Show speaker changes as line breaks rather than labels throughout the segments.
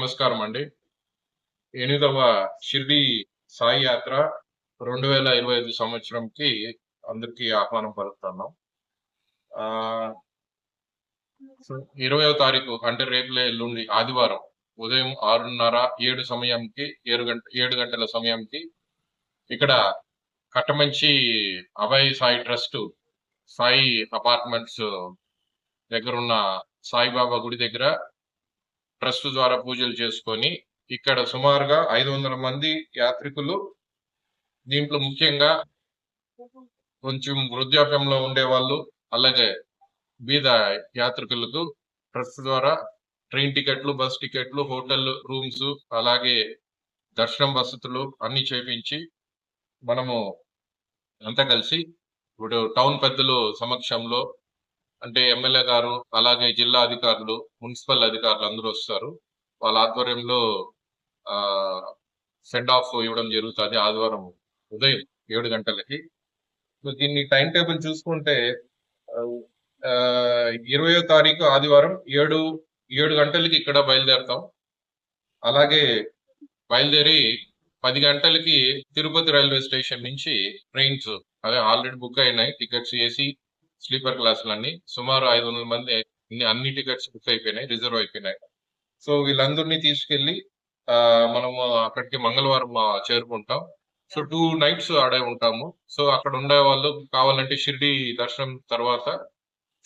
నమస్కారం అండి. ఎనిమిదవ షిర్డి సాయి యాత్ర రెండు వేల ఇరవై ఐదు సంవత్సరంకి అందరికీ ఆహ్వానం పలుకుతున్నాం. ఆ ఇరవయో తారీఖు అంటే రేపులే ఎల్లుండి ఆదివారం ఉదయం ఆరున్నర ఏడు సమయంకి ఏడు గంట ఏడు గంటల సమయంకి ఇక్కడ కట్టమంచి అభయ్ సాయి ట్రస్ట్ సాయి అపార్ట్మెంట్స్ దగ్గర ఉన్న సాయిబాబా గుడి దగ్గర ట్రస్ట్ ద్వారా పూజలు చేసుకొని ఇక్కడ సుమారుగా ఐదు వందల మంది యాత్రికులు దీంట్లో ముఖ్యంగా కొంచెం వృద్ధాప్యంలో ఉండే వాళ్ళు అలాగే బీద యాత్రికులకు ట్రస్ట్ ద్వారా ట్రైన్ టికెట్లు బస్ టికెట్లు హోటల్ రూమ్స్ అలాగే దర్శనం వసతులు అన్ని చేపించి మనము అంతా కలిసి ఇప్పుడు టౌన్ పెద్దలు సమక్షంలో అంటే ఎమ్మెల్యే గారు అలాగే జిల్లా అధికారులు మున్సిపల్ అధికారులు అందరూ వస్తారు. వాళ్ళ ఆధ్వర్యంలో సెండ్ ఆఫ్ ఇవ్వడం జరుగుతుంది ఆదివారం ఉదయం ఏడు గంటలకి. దీన్ని టైం టేబుల్ చూసుకుంటే ఇరవయో తారీఖు ఆదివారం ఏడు ఏడు గంటలకి ఇక్కడ బయలుదేరుతాం. అలాగే బయలుదేరి పది గంటలకి తిరుపతి రైల్వే స్టేషన్ నుంచి ట్రైన్స్ అదే ఆల్రెడీ బుక్ అయినాయి టికెట్స్ ఏసీ స్లీపర్ క్లాసులన్నీ సుమారు ఐదు వందల మంది అన్ని- టికెట్స్ బుక్ అయిపోయినాయి రిజర్వ్ అయిపోయినాయి. సో వీళ్ళందరినీ తీసుకెళ్ళి ఆ, మనము అక్కడికి మంగళవారం చేరుకుంటాం. సో టూ నైట్స్ ఆడే ఉంటాము. సో అక్కడ ఉండే వాళ్ళు కావాలంటే షిర్డి దర్శనం తర్వాత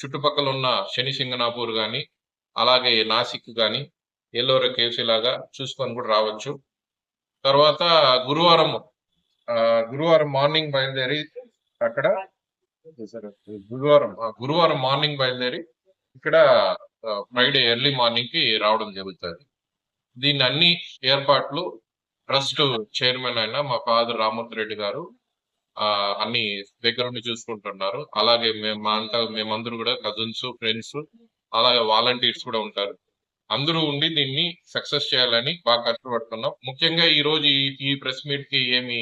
చుట్టుపక్కల ఉన్న శని సింగనాపూర్ కానీ అలాగే నాసిక్ కానీ ఎల్లోర కేవ్స్ లాగా చూసుకొని కూడా రావచ్చు. తర్వాత గురువారం గురువారం మార్నింగ్ బయలుదేరి అక్కడ గురువారం గురువారం మార్నింగ్ బయలుదేరి ఇక్కడ ఫ్రైడే ఎర్లీ మార్నింగ్కి రావడం జరుగుతుంది. దీన్ని అన్ని ఏర్పాట్లు ట్రస్ట్ చైర్మన్ అయిన మా ఫాదర్ రామూర్తి రెడ్డి గారు ఆ అన్ని దగ్గర నుండి చూసుకుంటున్నారు. అలాగే మేము మా అంతా మేమందరూ కూడా కజిన్స్ ఫ్రెండ్స్ అలాగే వాలంటీర్స్ కూడా ఉంటారు. అందరూ ఉండి దీన్ని సక్సెస్ చేయాలని బాగా కష్టపడుతున్నాం. ముఖ్యంగా ఈ రోజు ఈ ప్రెస్ మీట్కి ఏమి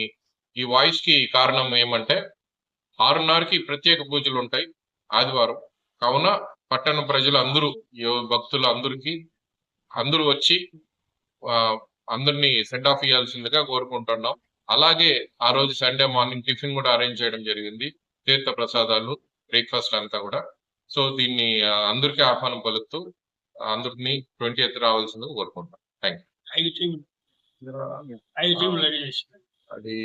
ఈ వాయిస్కి కారణం ఏమంటే ఆరున్నరకి ప్రత్యేక పూజలు ఉంటాయి ఆదివారం. కావున పట్టణ ప్రజలు అందరూ భక్తులు అందరికీ అందరూ వచ్చి ఆ, అందరినీ సెండ్ ఆఫ్ ఇవ్వాల్సిందిగా కోరుకుంటున్నాం. అలాగే ఆ రోజు సండే మార్నింగ్ టిఫిన్ కూడా అరేంజ్ చేయడం జరిగింది తీర్థ ప్రసాదాలు బ్రేక్ఫాస్ట్ అంతా కూడా. సో దీన్ని అందరికీ ఆహ్వానం పలుకుతూ అందరినీ ట్వంటీ ఎయిత్ రావాల్సిందిగా కోరుకుంటాం థ్యాంక్
చేసి.
అది